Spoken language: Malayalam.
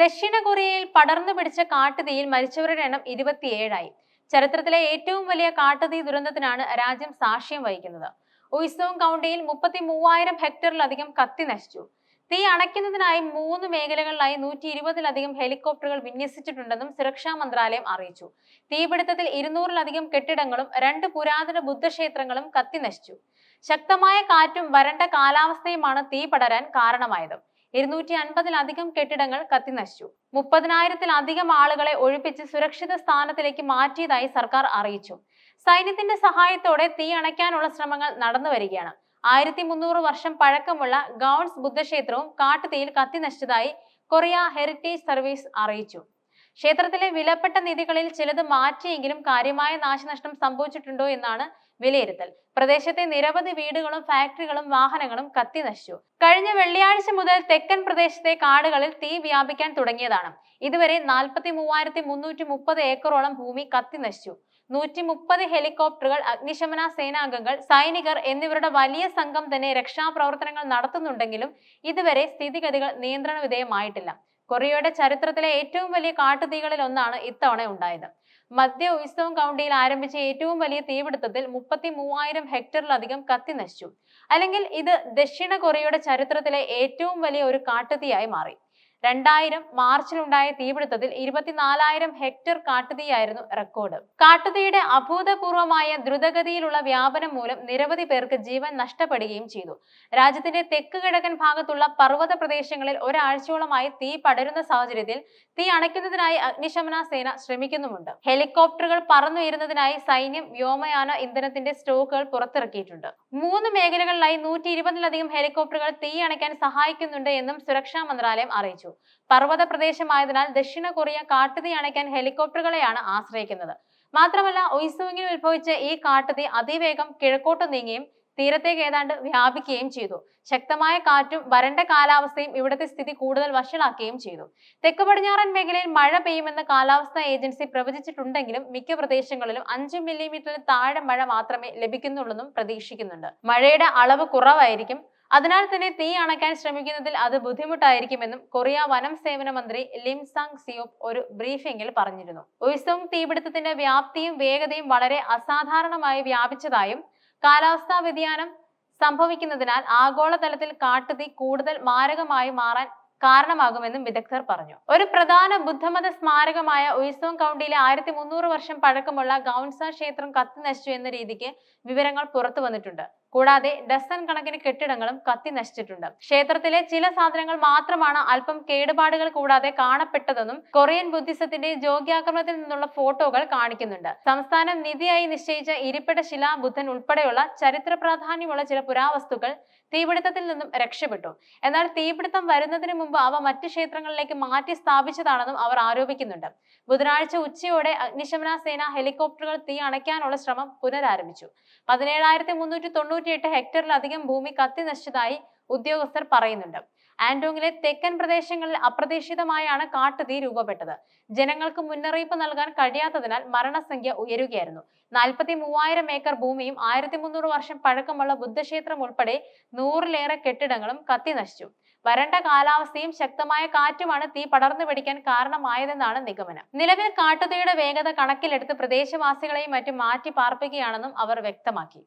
ദക്ഷിണ കൊറിയയിൽ പടർന്നു പിടിച്ച കാട്ടുതീയിൽ മരിച്ചവരുടെ എണ്ണം ഇരുപത്തിയേഴായി. ചരിത്രത്തിലെ ഏറ്റവും വലിയ കാട്ടുതീ ദുരന്തത്തിനാണ് രാജ്യം സാക്ഷ്യം വഹിക്കുന്നത്. ഉത്സവം കൗണ്ടിയിൽ മുപ്പത്തി മൂവായിരം ഹെക്ടറിലധികം കത്തി നശിച്ചു. തീ അണയ്ക്കുന്നതിനായി മൂന്ന് മേഖലകളിലായി നൂറ്റി ഇരുപതിലധികം ഹെലികോപ്റ്ററുകൾ വിന്യസിച്ചിട്ടുണ്ടെന്നും സുരക്ഷാ മന്ത്രാലയം അറിയിച്ചു. തീപിടുത്തത്തിൽ ഇരുന്നൂറിലധികം കെട്ടിടങ്ങളും രണ്ട് പുരാതന ബുദ്ധക്ഷേത്രങ്ങളും കത്തി നശിച്ചു. ശക്തമായ കാറ്റും വരണ്ട കാലാവസ്ഥയുമാണ് തീ പടരാൻ കാരണമായത്. ഇരുന്നൂറ്റി അൻപതിലധികം കെട്ടിടങ്ങൾ കത്തിനശിച്ചു. മുപ്പതിനായിരത്തിലധികം ആളുകളെ ഒഴിപ്പിച്ച് സുരക്ഷിത സ്ഥാനത്തിലേക്ക് മാറ്റിയതായി സർക്കാർ അറിയിച്ചു. സൈന്യത്തിന്റെ സഹായത്തോടെ തീ അണയ്ക്കാനുള്ള ശ്രമങ്ങൾ നടന്നു വരികയാണ്. ആയിരത്തി മുന്നൂറ് വർഷം പഴക്കമുള്ള ഗൗൺസ് ബുദ്ധക്ഷേത്രവും കാട്ടുതീയിൽ കത്തിനശിച്ചതായി കൊറിയ ഹെറിറ്റേജ് സർവീസ് അറിയിച്ചു. ക്ഷേത്രത്തിലെ വിലപ്പെട്ട നിധികളിൽ ചിലത് മാറ്റിയെങ്കിലും കാര്യമായ നാശനഷ്ടം സംഭവിച്ചിട്ടുണ്ടോ എന്നാണ് വിലയിരുത്തൽ. പ്രദേശത്തെ നിരവധി വീടുകളും ഫാക്ടറികളും വാഹനങ്ങളും കത്തി നശിച്ചു. കഴിഞ്ഞ വെള്ളിയാഴ്ച മുതൽ തെക്കൻ പ്രദേശത്തെ കാടുകളിൽ തീ വ്യാപിക്കാൻ തുടങ്ങിയതാണ്. ഇതുവരെ നാൽപ്പത്തി മൂവായിരത്തി മുന്നൂറ്റി മുപ്പത് ഏക്കറോളം ഭൂമി കത്തി നശിച്ചു. നൂറ്റി മുപ്പത് ഹെലികോപ്റ്ററുകൾ അഗ്നിശമന സേനാംഗങ്ങൾ സൈനികർ എന്നിവരുടെ വലിയ സംഘം തന്നെ രക്ഷാപ്രവർത്തനങ്ങൾ നടത്തുന്നുണ്ടെങ്കിലും ഇതുവരെ സ്ഥിതിഗതികൾ നിയന്ത്രണ വിധേയമായിട്ടില്ല കൊറിയയുടെ ചരിത്രത്തിലെ ഏറ്റവും വലിയ കാട്ടുതീകളിൽ ഒന്നാണ് ഇത്തവണ ഉണ്ടായത്. മധ്യ ഉത്സവം കൗണ്ടിയിൽ ആരംഭിച്ച ഏറ്റവും വലിയ തീപിടുത്തത്തിൽ മുപ്പത്തി മൂവായിരം ഹെക്ടറിലധികം കത്തി നശിച്ചു. അല്ലെങ്കിൽ ഇത് ദക്ഷിണ കൊറിയയുടെ ചരിത്രത്തിലെ ഏറ്റവും വലിയ ഒരു കാട്ടുതീയായി മാറി. രണ്ടായിരം മാർച്ചിലുണ്ടായ തീപിടുത്തത്തിൽ ഇരുപത്തിനാലായിരം ഹെക്ടർ കാട്ടുതീയായിരുന്നു റെക്കോർഡ്. കാട്ടുതീയുടെ അഭൂതപൂർവമായ ദ്രുതഗതിയിലുള്ള വ്യാപനം മൂലം നിരവധി പേർക്ക് ജീവൻ നഷ്ടപ്പെടുകയും ചെയ്തു. രാജ്യത്തിന്റെ തെക്ക് കിഴക്കൻ ഭാഗത്തുള്ള പർവത പ്രദേശങ്ങളിൽ ഒരാഴ്ചയോളമായി തീ പടരുന്ന സാഹചര്യത്തിൽ തീ അണയ്ക്കുന്നതിനായി അഗ്നിശമന സേന ശ്രമിക്കുന്നുമുണ്ട്. ഹെലികോപ്റ്ററുകൾ പറന്നുയരുന്നതിനായി സൈന്യം വ്യോമയാന ഇന്ധനത്തിന്റെ സ്റ്റോക്കുകൾ പുറത്തിറക്കിയിട്ടുണ്ട്. മൂന്ന് മേഖലകളിലായി നൂറ്റി ഇരുപതിലധികം ഹെലികോപ്റ്ററുകൾ തീ അണയ്ക്കാൻ സഹായിക്കുന്നുണ്ട് എന്നും സുരക്ഷാ മന്ത്രാലയം അറിയിച്ചു. പർവത പ്രദേശമായതിനാൽ ദക്ഷിണ കൊറിയ കാട്ടുതീ അണയ്ക്കാൻ ഹെലികോപ്റ്ററുകളെയാണ് ആശ്രയിക്കുന്നത്. മാത്രമല്ല ഉത്സവങ്ങിൽ ഉത്ഭവിച്ച ഈ കാട്ടുതീ അതിവേഗം കിഴക്കോട്ട് നീങ്ങുകയും തീരത്തേക്ക് ഏതാണ്ട് വ്യാപിക്കുകയും ചെയ്തു. ശക്തമായ കാറ്റും വരണ്ട കാലാവസ്ഥയും ഇവിടുത്തെ സ്ഥിതി കൂടുതൽ വഷളാക്കുകയും ചെയ്തു. തെക്ക് പടിഞ്ഞാറൻ മേഖലയിൽ മഴ പെയ്യുമെന്ന് കാലാവസ്ഥാ ഏജൻസി പ്രവചിച്ചിട്ടുണ്ടെങ്കിലും മിക്ക പ്രദേശങ്ങളിലും അഞ്ച് മില്ലിമീറ്ററിൽ താഴെ മഴ മാത്രമേ ലഭിക്കുന്നുള്ളൂന്നും പ്രതീക്ഷിക്കുന്നുണ്ട്. മഴയുടെ അളവ് കുറവായിരിക്കും അതിനാൽ തന്നെ തീ അണയ്ക്കാൻ ശ്രമിക്കുന്നതിൽ അത് ബുദ്ധിമുട്ടായിരിക്കുമെന്നും കൊറിയ വനം സേവന മന്ത്രി ലിം സാങ് സിയോപ് ഒരു ബ്രീഫിംഗിൽ പറഞ്ഞിരുന്നു. ഉത്സവം തീപിടുത്തത്തിന്റെ വ്യാപ്തിയും വേഗതയും വളരെ അസാധാരണമായി വ്യാപിച്ചതായും കാലാവസ്ഥാ വ്യതിയാനം സംഭവിക്കുന്നതിനാൽ ആഗോളതലത്തിൽ കാട്ടുതീ കൂടുതൽ മാരകമായി മാറാൻ കാരണമാകുമെന്നും വിദഗ്ധർ പറഞ്ഞു. ഒരു പ്രധാന ബുദ്ധമത സ്മാരകമായ ഉത്സവം കൗണ്ടിയിലെ ആയിരത്തി മുന്നൂറ് വർഷം പഴക്കമുള്ള ഗൗൺസ ക്ഷേത്രം കത്തി നശിച്ചു എന്ന രീതിക്ക് വിവരങ്ങൾ പുറത്തു വന്നിട്ടുണ്ട്. കൂടാതെ ഡസൻ കണക്കിന് കെട്ടിടങ്ങളും കത്തി നശിച്ചിട്ടുണ്ട്. ക്ഷേത്രത്തിലെ ചില സാധനങ്ങൾ മാത്രമാണ് അല്പം കേടുപാടുകൾ കൂടാതെ കാണപ്പെട്ടതെന്നും കൊറിയൻ ബുദ്ധിസത്തിന്റെ ജോഗ്യാക്രമണത്തിൽ നിന്നുള്ള ഫോട്ടോകൾ കാണിക്കുന്നുണ്ട്. സംസ്ഥാനം നിധിയായി നിശ്ചയിച്ച ഇരിപ്പിട ശില ബുദ്ധൻ ഉൾപ്പെടെയുള്ള ചരിത്ര പ്രാധാന്യമുള്ള ചില പുരാവസ്തുക്കൾ തീപിടുത്തത്തിൽ നിന്നും രക്ഷപ്പെട്ടു. എന്നാൽ തീപിടുത്തം വരുന്നതിന് മുമ്പ് അവ മറ്റ് ക്ഷേത്രങ്ങളിലേക്ക് മാറ്റി സ്ഥാപിച്ചതാണെന്നും അവർ ആരോപിക്കുന്നുണ്ട്. ബുധനാഴ്ച ഉച്ചയോടെ അഗ്നിശമന സേന ഹെലികോപ്റ്ററുകൾ തീ അണയ്ക്കാനുള്ള ശ്രമം പുനരാരംഭിച്ചു. പതിനേഴായിരത്തി മുന്നൂറ്റി തൊണ്ണൂറ്റിയെട്ട് ഹെക്ടറിലധികം ഭൂമി കത്തി നശിച്ചതായി ഉദ്യോഗസ്ഥർ പറയുന്നുണ്ട്. ആൻഡോങ്ങിലെ തെക്കൻ പ്രദേശങ്ങളിൽ അപ്രതീക്ഷിതമായാണ് കാട്ടുതീ രൂപപ്പെട്ടത്. ജനങ്ങൾക്ക് മുന്നറിയിപ്പ് നൽകാൻ കഴിയാത്തതിനാൽ മരണസംഖ്യ ഉയരുകയായിരുന്നു. നാൽപ്പത്തി മൂവായിരം ഏക്കർ ഭൂമിയും ആയിരത്തി മുന്നൂറ് വർഷം പഴക്കമുള്ള ബുദ്ധക്ഷേത്രം ഉൾപ്പെടെ നൂറിലേറെ കെട്ടിടങ്ങളും കത്തി നശിച്ചു. വരണ്ട കാലാവസ്ഥയും ശക്തമായ കാറ്റുമാണ് തീ പടർന്നു പിടിക്കാൻ കാരണമായതെന്നാണ് നിഗമനം. നിലവിൽ കാട്ടുതീയുടെ വേഗത കണക്കിലെടുത്ത് പ്രദേശവാസികളെയും മറ്റും മാറ്റി പാർപ്പിക്കുകയാണെന്നും അവർ വ്യക്തമാക്കി.